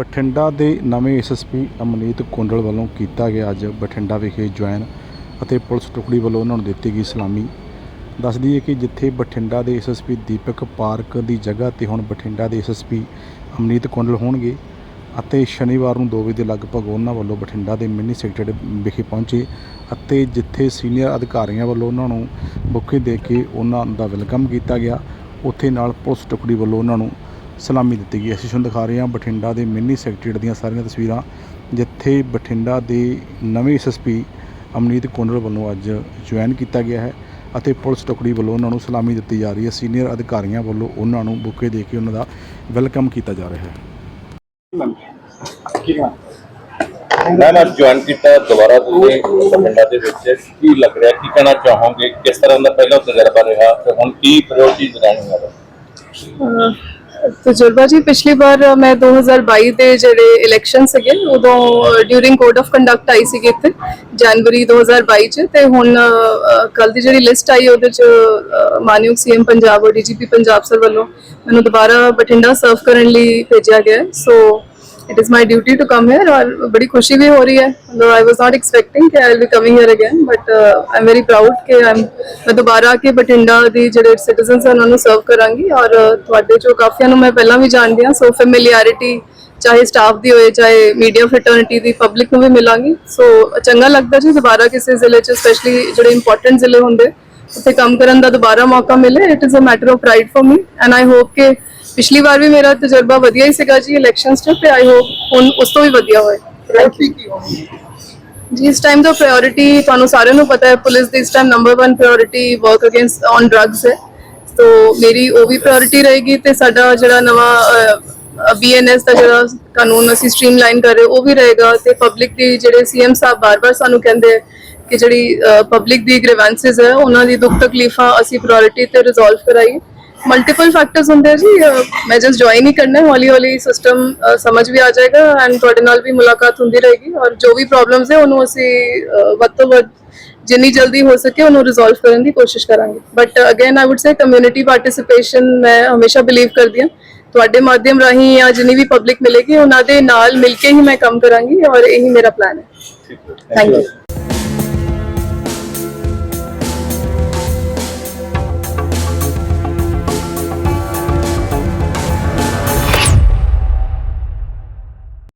ਬਠਿੰਡਾ ਦੇ ਨਵੇਂ ਐਸਐਸਪੀ ਅਮਨੀਤ ਕੁੰਡਲ ਵੱਲੋਂ ਕੀਤਾ ਗਿਆ ਅੱਜ ਬਠਿੰਡਾ ਵਿਖੇ ਜੁਆਇਨ ਅਤੇ ਪੁਲਿਸ ਟੁਕੜੀ ਵੱਲੋਂ ਉਹਨਾਂ ਨੂੰ ਦਿੱਤੀ ਗਈ ਸਲਾਮੀ। ਦੱਸ ਦਈਏ ਕਿ ਜਿੱਥੇ ਬਠਿੰਡਾ ਦੇ ਐਸਐਸਪੀ ਦੀਪਕ ਪਾਰਕ ਦੀ ਜਗ੍ਹਾ ਤੇ ਹੁਣ ਬਠਿੰਡਾ ਦੇ ਐਸਐਸਪੀ ਅਮਨੀਤ ਕੁੰਡਲ ਹੋਣਗੇ ਅਤੇ ਸ਼ਨੀਵਾਰ ਨੂੰ 2 ਵਜੇ ਦੇ ਲਗਭਗ ਉਹਨਾਂ ਵੱਲੋਂ ਬਠਿੰਡਾ ਦੇ ਮਿੰਨੀ ਸੈਕਟਰੀ ਵਿਖੇ ਪਹੁੰਚੇ ਅਤੇ ਜਿੱਥੇ ਸੀਨੀਅਰ ਅਧਿਕਾਰੀਆਂ ਵੱਲੋਂ ਉਹਨਾਂ ਨੂੰ ਬੁੱਕੇ ਦੇ ਕੇ ਉਹਨਾਂ ਦਾ ਵੈਲਕਮ ਕੀਤਾ ਗਿਆ। ਉੱਥੇ ਨਾਲ ਪੁਲਿਸ ਟੁਕੜੀ ਵੱਲੋਂ ਉਹਨਾਂ ਨੂੰ ਸਲਾਮੀ ਦਿੱਤੀ ਗਈ ਅਸੀਂ ਤੁਹਾਨੂੰ ਦਿਖਾ ਰਹੇ ਹਾਂ ਬਠਿੰਡਾ ਦੇ ਮਿੰਨੀ ਸੈਕਟਰੀਏਟ ਦੀਆਂ ਸਾਰੀਆਂ ਤਸਵੀਰਾਂ ਜਿੱਥੇ ਬਠਿੰਡਾ ਦੇ ਨਵੇਂ ਐਸਐਸਪੀ ਅਮਨੀਤ ਕੁੰਡਲ ਵੱਲੋਂ ਅੱਜ ਜੁਆਇਨ ਕੀਤਾ ਗਿਆ ਹੈ ਅਤੇ ਪੁਲਿਸ ਟੁਕੜੀ ਵੱਲੋਂ ਉਹਨਾਂ ਨੂੰ ਸਲਾਮੀ ਦਿੱਤੀ ਜਾ ਰਹੀ ਹੈ। ਸੀਨੀਅਰ ਅਧਿਕਾਰੀਆਂ ਵੱਲੋਂ ਉਹਨਾਂ ਨੂੰ ਬੁੱਕੇ ਦੇ ਕੇ ਉਹਨਾਂ ਦਾ ਵੈਲਕਮ ਕੀਤਾ ਜਾ ਰਿਹਾ ਹੈ। ਮੈਂ ਅੱਜ ਜੁਆਇਨ ਕੀਤਾ ਦੁਬਾਰਾ ਤੁਸੀਂ ਬਠਿੰਡਾ ਦੇ ਵਿੱਚ। ਕੀ ਲੱਗ ਰਿਹਾ? ਕੀ ਕਹਿਣਾ ਚਾਹੋਗੇ? ਕਿਸ ਤਰ੍ਹਾਂ ਦਾ ਪਹਿਲਾ ਤਜਰਬਾ ਰਿਹਾ? ਤੇ ਹੁਣ ਕੀ ਪ੍ਰਾਇੋਰਟੀਜ਼ ਰਹਿਣੀਆਂ ਨੇ ਅਹ ਤਜਰਬਾ ਜੀ ਪਿਛਲੀ ਵਾਰ ਮੈਂ 2022 ਦੇ ਜਿਹੜੇ ਇਲੈਕਸ਼ਨ ਸੀਗੇ ਉਦੋਂ ਡਿਊਰਿੰਗ ਕੋਡ ਆਫ ਕੰਡਕਟ ਆਈ ਸੀਗੀ ਇੱਥੇ ਜਨਵਰੀ 2022 ਚ ਤੇ ਹੁਣ ਕੱਲ ਦੀ ਜਿਹੜੀ ਲਿਸਟ ਆਈ ਉਹਦੇ ਚ ਅਹ, ਮਾਨਯੋਗ ਸੀਐਮ ਪੰਜਾਬ ਔਰ ਡੀਜੀਪੀ ਪੰਜਾਬ ਸਰ ਵੱਲੋਂ ਮੈਨੂੰ ਦੁਬਾਰਾ ਬਠਿੰਡਾ ਸਰਵ ਕਰਨ ਲਈ ਭੇਜਿਆ ਗਿਆ so it is my duty to come here ਔਰ ਬੜੀ ਖੁਸ਼ੀ ਵੀ ਹੋ ਰਹੀ ਹੈ ਮਤਲਬ ਆਈ ਵਾਸ ਨਾਟ ਐਕਸਪੈਕਟਿੰਗ ਕਿ I will be coming here again but I am very proud ਕਿ I'm ਮੈਂ ਦੁਬਾਰਾ ਆ ਕੇ ਬਠਿੰਡਾ ਦੀ ਜਿਹੜੇ ਸਿਟੀਜ਼ਨਸ ਹਨ ਉਹਨਾਂ ਨੂੰ ਸਰਵ ਕਰਾਂਗੀ ਔਰ ਤੁਹਾਡੇ ਜੋ ਕਾਫੀਆਂ ਨੂੰ ਮੈਂ ਪਹਿਲਾਂ ਵੀ ਜਾਣਦੀ ਹਾਂ ਸੋ ਫੈਮਿਲਿਆਰਿਟੀ ਚਾਹੇ ਸਟਾਫ ਦੀ ਹੋਏ ਚਾਹੇ ਮੀਡੀਆ ਫੈਟਰਨਿਟੀ ਦੀ ਪਬਲਿਕ ਨੂੰ ਵੀ ਮਿਲਾਂਗੀ ਸੋ ਚੰਗਾ ਲੱਗਦਾ ਜੀ ਦੁਬਾਰਾ ਕਿਸੇ ਜ਼ਿਲ੍ਹੇ 'ਚ ਸਪੈਸ਼ਲੀ ਜਿਹੜੇ ਇੰਪੋਰਟੈਂਟ ਜ਼ਿਲ੍ਹੇ ਹੁੰਦੇ ਉੱਥੇ ਕੰਮ ਕਰਨ ਦਾ ਦੁਬਾਰਾ ਮੌਕਾ ਮਿਲੇ it is a matter of pride for me and I hope ਕਿ ਪਿਛਲੀ ਵਾਰ ਵੀ ਮੇਰਾ ਤਜਰਬਾ ਵਧੀਆ ਹੀ ਸੀਗਾ ਜੀ ਇਲੈਕਸ਼ਨਸ 'ਚ ਤੇ ਆਈ ਹੋਪ ਹੁਣ ਉਸ ਤੋਂ ਵੀ ਵਧੀਆ ਹੋਏ ਥੈਂਕ ਯੂ ਜੀ ਇਸ ਟਾਈਮ ਦਾ ਪ੍ਰਾਇੋਰਟੀ ਤੁਹਾਨੂੰ ਸਾਰਿਆਂ ਨੂੰ ਪਤਾ ਹੈ ਪੁਲਿਸ ਦੀ ਇਸ time number 1 priority work against on drugs ਹੈ। ਸੋ ਮੇਰੀ ਉਹ ਵੀ ਪ੍ਰਾਇੋਰਟੀ ਰਹੇਗੀ ਤੇ ਸਾਡਾ ਜਿਹੜਾ ਨਵਾਂ ਬੀਐਨਐਸ ਦਾ ਜਿਹੜਾ ਕਾਨੂੰਨ ਅਸੀਂ ਸਟ੍ਰੀਮਲਾਈਨ ਕਰ ਰਹੇ ਉਹ ਵੀ ਰਹੇਗਾ ਤੇ ਪਬਲਿਕ ਦੀ ਜਿਹੜੇ ਸੀਐਮ ਸਾਹਿਬ ਬਾਰ-ਬਾਰ ਸਾਨੂੰ ਕਹਿੰਦੇ ਕਿ ਜਿਹੜੀ ਪਬਲਿਕ ਦੀ ਗ੍ਰੀਵੈਂਸਸ ਹੈ ਉਹਨਾਂ ਦੀ ਦੁੱਖ ਤਕਲੀਫਾਂ ਅਸੀਂ ਪ੍ਰਾਇੋਰਟੀ ਤੇ ਰਿਜ਼ੋਲਵ ਕਰਾਈਏ। ਮਲਟੀਪਲ ਫੈਕਟਰਸ ਹੁੰਦੇ ਆ ਜੀ ਮੈਂ ਜਸਟ ਜੁਆਇਨ ਹੀ ਕਰਨਾ ਹੌਲੀ ਹੌਲੀ ਸਿਸਟਮ ਸਮਝ ਵੀ ਆ ਜਾਏਗਾ ਐਂਡ ਤੁਹਾਡੇ ਨਾਲ ਵੀ ਮੁਲਾਕਾਤ ਹੁੰਦੀ ਰਹੇਗੀ ਔਰ ਜੋ ਵੀ ਪ੍ਰੋਬਲਮਸ ਹੈ ਉਹਨੂੰ ਅਸੀਂ ਅਹ, ਵੱਧ ਤੋਂ ਵੱਧ ਜਿੰਨੀ ਜਲਦੀ ਹੋ ਸਕੇ ਉਹਨੂੰ ਰਿਜ਼ੋਲਵ ਕਰਨ ਦੀ ਕੋਸ਼ਿਸ਼ ਕਰਾਂਗੇ। But again I would say community participation ਮੈਂ ਹਮੇਸ਼ਾ ਬਿਲੀਵ ਕਰਦੀ ਹਾਂ। ਤੁਹਾਡੇ ਮਾਧਿਅਮ ਰਾਹੀਂ ਜਾਂ ਜਿੰਨੀ ਵੀ ਪਬਲਿਕ ਮਿਲੇਗੀ ਉਹਨਾਂ ਦੇ ਨਾਲ ਮਿਲ ਕੇ ਹੀ ਮੈਂ ਕੰਮ ਕਰਾਂਗੀ ਔਰ ਇਹੀ ਮੇਰਾ ਪਲਾਨ ਹੈ। Thank you